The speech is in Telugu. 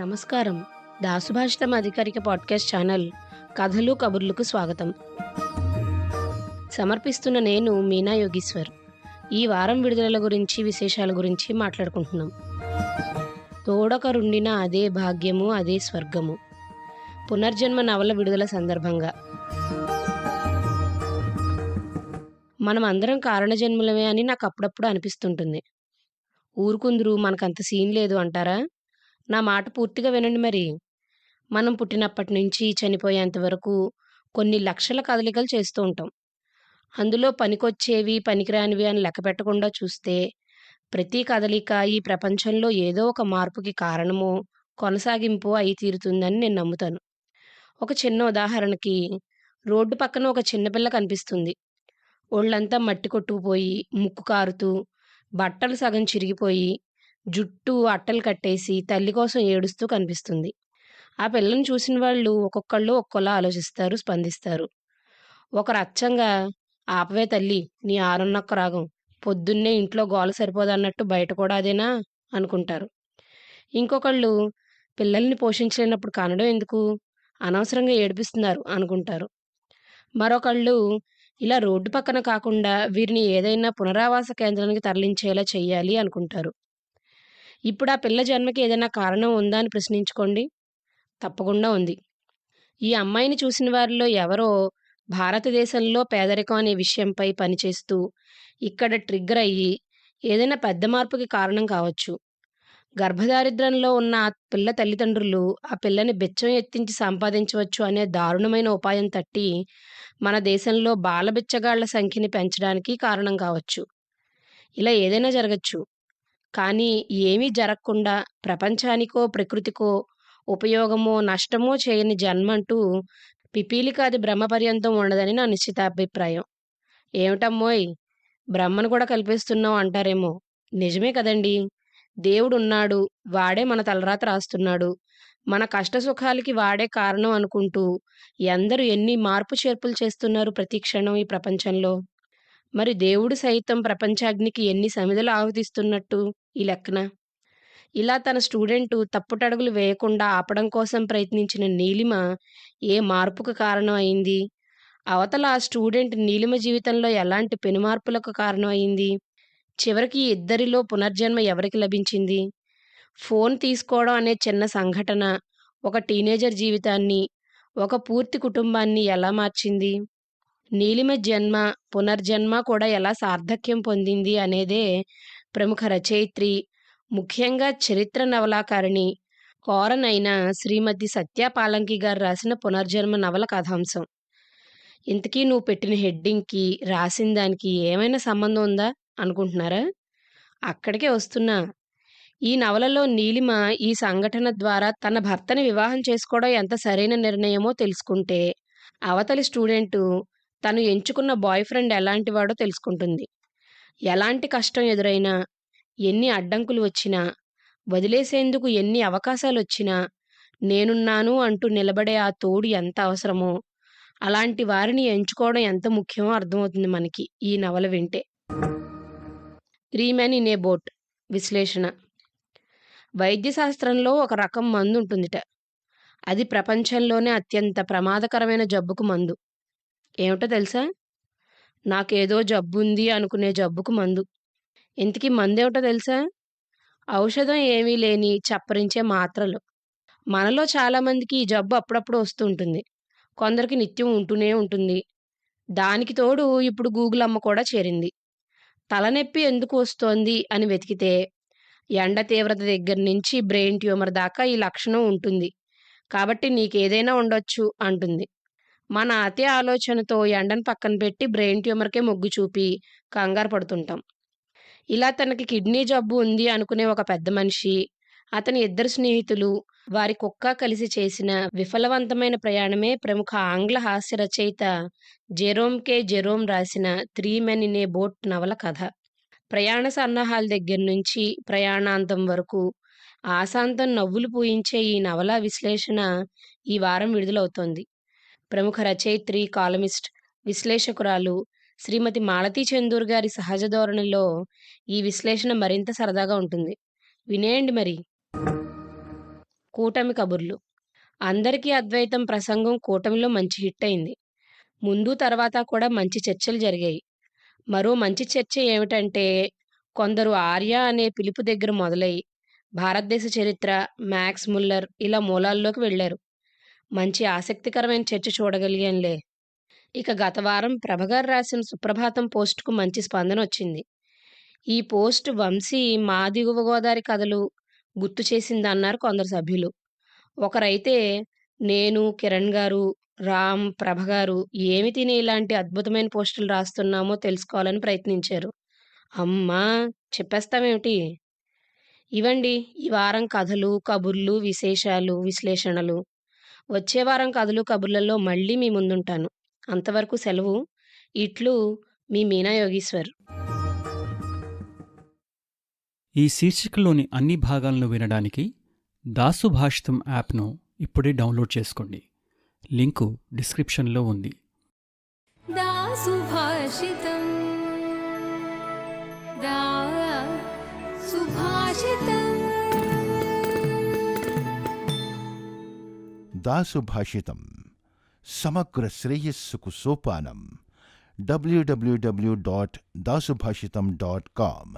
నమస్కారం. దాసుభాషితం అధికారిక పాడ్కాస్ట్ ఛానల్ కథలు కబుర్లకు స్వాగతం. సమర్పిస్తున్న నేను మీనా యోగీశ్వర్. ఈ వారం విడుదలల గురించి విశేషాల గురించి మాట్లాడుకుంటున్నాం. తోడకరుండిన అదే భాగ్యము అదే స్వర్గము. పునర్జన్మ నవల విడుదల సందర్భంగా. మనం అందరం కారణజన్ములమే అని నాకు అప్పుడప్పుడు అనిపిస్తుంటుంది. ఊరుకుందరు మనకంత సీన్ లేదు అంటారా? నా మాట పూర్తిగా వినండి మరి. మనం పుట్టినప్పటి నుంచి చనిపోయేంత వరకు కొన్ని లక్షల కదలికలు చేస్తూ ఉంటాం. అందులో పనికొచ్చేవి పనికిరానివి అని లెక్క పెట్టకుండా చూస్తే ప్రతి కదలిక ఈ ప్రపంచంలో ఏదో ఒక మార్పుకి కారణమో కొనసాగింపు అయి తీరుతుందని నేను నమ్ముతాను. ఒక చిన్న ఉదాహరణకి రోడ్డు పక్కన ఒక చిన్నపిల్ల కనిపిస్తుంది. ఒళ్ళంతా మట్టి కొట్టుకుపోయి ముక్కు కారుతూ బట్టలు సగం చిరిగిపోయి జుట్టు అట్టలు కట్టేసి తల్లి కోసం ఏడుస్తూ కనిపిస్తుంది. ఆ పిల్లని చూసిన వాళ్ళు ఒక్కొక్కళ్ళు ఒక్కోలా ఆలోచిస్తారు స్పందిస్తారు. ఒకరు అచ్చంగా ఆపవే తల్లి నీ ఆరున్నక్క రాగం. పొద్దున్నే ఇంట్లో గోల సరిపోదన్నట్టు బయట కూడా అదేనా? అనుకుంటారు. ఇంకొకళ్ళు పిల్లల్ని పోషించలేనప్పుడు కనడం ఎందుకు? అనవసరంగా ఏడిపిస్తున్నారు అనుకుంటారు. మరొకళ్ళు ఇలా రోడ్డు పక్కన కాకుండా వీరిని ఏదైనా పునరావాస కేంద్రానికి తరలించేలా చేయాలి అనుకుంటారు. ఇప్పుడు ఆ పిల్ల జన్మకి ఏదైనా కారణం ఉందా అని ప్రశ్నించుకోండి. తప్పకుండా ఉంది. ఈ అమ్మాయిని చూసిన వారిలో ఎవరో భారతదేశంలో పేదరికం అనే విషయంపై పనిచేస్తూ ఇక్కడ ట్రిగ్గర్ అయ్యి ఏదైనా పెద్ద మార్పుకి కారణం కావచ్చు. గర్భదారిద్రంలో ఉన్న ఆ పిల్ల తల్లిదండ్రులు ఆ పిల్లని బెచ్చం ఎత్తించి సంపాదించవచ్చు అనే దారుణమైన ఉపాయం తట్టి మన దేశంలో బాలబిచ్చగాళ్ళ సంఖ్యని పెంచడానికి కారణం కావచ్చు. ఇలా ఏదైనా జరగచ్చు. కానీ ఏమీ జరగకుండా ప్రపంచానికో ప్రకృతికో ఉపయోగమో నష్టమో చేయని జన్మంటూ పిపీలికాది బ్రహ్మ పర్యంతం ఉండదని నా నిశ్చితాభిప్రాయం. ఏమిటమ్మోయ్? బ్రహ్మను కూడా కల్పిస్తున్నావు అంటారేమో. నిజమే కదండి. దేవుడున్నాడు వాడే మన తలరాత రాస్తున్నాడు. మన కష్ట సుఖాలకి వాడే కారణం అనుకుంటూ ఎందరు ఎన్ని మార్పు చేర్పులు చేస్తున్నారు ప్రతి క్షణం ఈ ప్రపంచంలో? మరి దేవుడు సైతం ప్రపంచాగ్నికి ఎన్ని సమిధలు ఆహుతిస్తున్నట్టు ఈ లెక్కన? ఇలా తన స్టూడెంట్ తప్పుటడుగులు వేయకుండా ఆపడం కోసం ప్రయత్నించిన నీలిమ ఏ మార్పుకు కారణం అయింది? అవతల ఆ స్టూడెంట్ నీలిమ జీవితంలో ఎలాంటి పెనుమార్పులకు కారణం అయింది? చివరికి ఇద్దరిలో పునర్జన్మ ఎవరికి లభించింది? ఫోన్ తీసుకోవడం అనే చిన్న సంఘటన ఒక టీనేజర్ జీవితాన్ని ఒక పూర్తి కుటుంబాన్ని ఎలా మార్చింది? నీలిమ జన్మ పునర్జన్మ కూడా ఎలా సార్థక్యం పొందింది అనేదే ప్రముఖ రచయిత్రి ముఖ్యంగా చరిత్ర నవలాకారిణి కోరనైన శ్రీమతి సత్య పాలంకి గారు రాసిన పునర్జన్మ నవల కథాంశం. ఇంతకీ నువ్వు పెట్టిన హెడ్డింగ్కి రాసిన దానికి ఏమైనా సంబంధం ఉందా అనుకుంటున్నారా? అక్కడికే వస్తున్నా. ఈ నవలలో నీలిమ ఈ సంఘటన ద్వారా తన భర్తని వివాహం చేసుకోవడం ఎంత సరైన నిర్ణయమో తెలుసుకుంటే అవతలి స్టూడెంటు తను ఎంచుకున్న బాయ్ ఫ్రెండ్ ఎలాంటి వాడో తెలుసుకుంటుంది. ఎలాంటి కష్టం ఎదురైనా ఎన్ని అడ్డంకులు వచ్చినా వదిలేసేందుకు ఎన్ని అవకాశాలు వచ్చినా నేనున్నాను అంటూ నిలబడే ఆ తోడు ఎంత అవసరమో అలాంటి వారిని ఎంచుకోవడం ఎంత ముఖ్యమో అర్థమవుతుంది మనకి ఈ నవల వింటే. Three men in a boat విశ్లేషణ. వైద్యశాస్త్రంలో ఒక రకం మందు ఉంటుందిట. అది ప్రపంచంలోనే అత్యంత ప్రమాదకరమైన జబ్బుకు మందు. ఏమిటో తెలుసా? నాకేదో జబ్బు ఉంది అనుకునే జబ్బుకు మందు. ఇంతకీ మందేమిటో తెలుసా? ఔషధం ఏమీ లేని చప్పరించే మాత్రలు. మనలో చాలామందికి ఈ జబ్బు అప్పుడప్పుడు వస్తూ ఉంటుంది కొందరికి నిత్యం ఉంటూనే ఉంటుంది. దానికి తోడు ఇప్పుడు గూగుల్ అమ్మ కూడా చేరింది. తలనొప్పి ఎందుకు వస్తోంది అని వెతికితే ఎండ తీవ్రత దగ్గర నుంచి బ్రెయిన్ ట్యూమర్ దాకా ఈ లక్షణం ఉంటుంది. కాబట్టి నీకేదైనా ఉండొచ్చు అంటుంది. మన అతి ఆలోచనతో ఎండను పక్కన పెట్టి బ్రెయిన్ ట్యూమర్కే మొగ్గు చూపి కంగారు పడుతుంటాం. ఇలా తనకి కిడ్నీ జబ్బు ఉంది అనుకునే ఒక పెద్ద మనిషి అతని ఇద్దరు స్నేహితులు వారి కుక్క కలిసి చేసిన విఫలవంతమైన ప్రయాణమే ప్రముఖ ఆంగ్ల హాస్య రచయిత జెరోమ్ కే. జెరోమ్ రాసిన three men in a boat నవల కథ. ప్రయాణ సన్నాహాల దగ్గర నుంచి ప్రయాణాంతం వరకు ఆశాంతం నవ్వులు పూయించే ఈ నవల విశ్లేషణ ఈ వారం విడుదలవుతోంది. ప్రముఖ రచయిత్రి కాలమిస్ట్ విశ్లేషకురాలు శ్రీమతి మాలతీ చందూర్ గారి సహజ ధోరణిలో ఈ విశ్లేషణ మరింత సరదాగా ఉంటుంది వినేయండి మరి కూటమి కబుర్లు. అందరికీ అద్వైతం ప్రసంగం కూటమిలో మంచి హిట్ అయింది. ముందు తర్వాత కూడా మంచి చర్చలు జరిగాయి. మరో మంచి చర్చ ఏమిటంటే కొందరు ఆర్య అనే పిలుపు దగ్గర మొదలై భారతదేశ చరిత్ర, మ్యాక్స్ ముల్లర్ ఇలా మూలాల్లోకి వెళ్ళారు. మంచి ఆసక్తికరమైన చర్చ చూడగలిగాంలే. ఇక గత వారం ప్రభగారు రాసిన సుప్రభాతం పోస్టుకు మంచి స్పందన వచ్చింది ఈ పోస్ట్ వంశీ మా దిగువ గోదావరి కథలు గుర్తు చేసిందన్నారు కొందరు సభ్యులు. ఒకరైతే నేను, కిరణ్ గారు, రామ్, ప్రభగారు ఏమి తిని ఇలాంటి అద్భుతమైన పోస్టులు రాస్తున్నామో తెలుసుకోవాలని ప్రయత్నించారు. అమ్మా! చెప్పేస్తామేమిటి ఇవండి ఈ వారం కథలు, కబుర్లు, విశేషాలు, విశ్లేషణలు. వచ్చే వారం కథలు, కబుర్లలో మళ్ళీ మీ ముందుంటాను. అంతవరకు సెలవు. ఇట్లు మీ మీనా యోగీశ్వర్. ఈ శీర్షికలోని అన్ని భాగాలను వినడానికి దాసు భాషితం యాప్ను ఇప్పుడే డౌన్లోడ్ చేసుకోండి లింకు డిస్క్రిప్షన్లో ఉంది दा सुभाषितम् दासुभाषितम। समग्र श्रेय सुकुसोपानम W W W dot Dasubhashitam dot com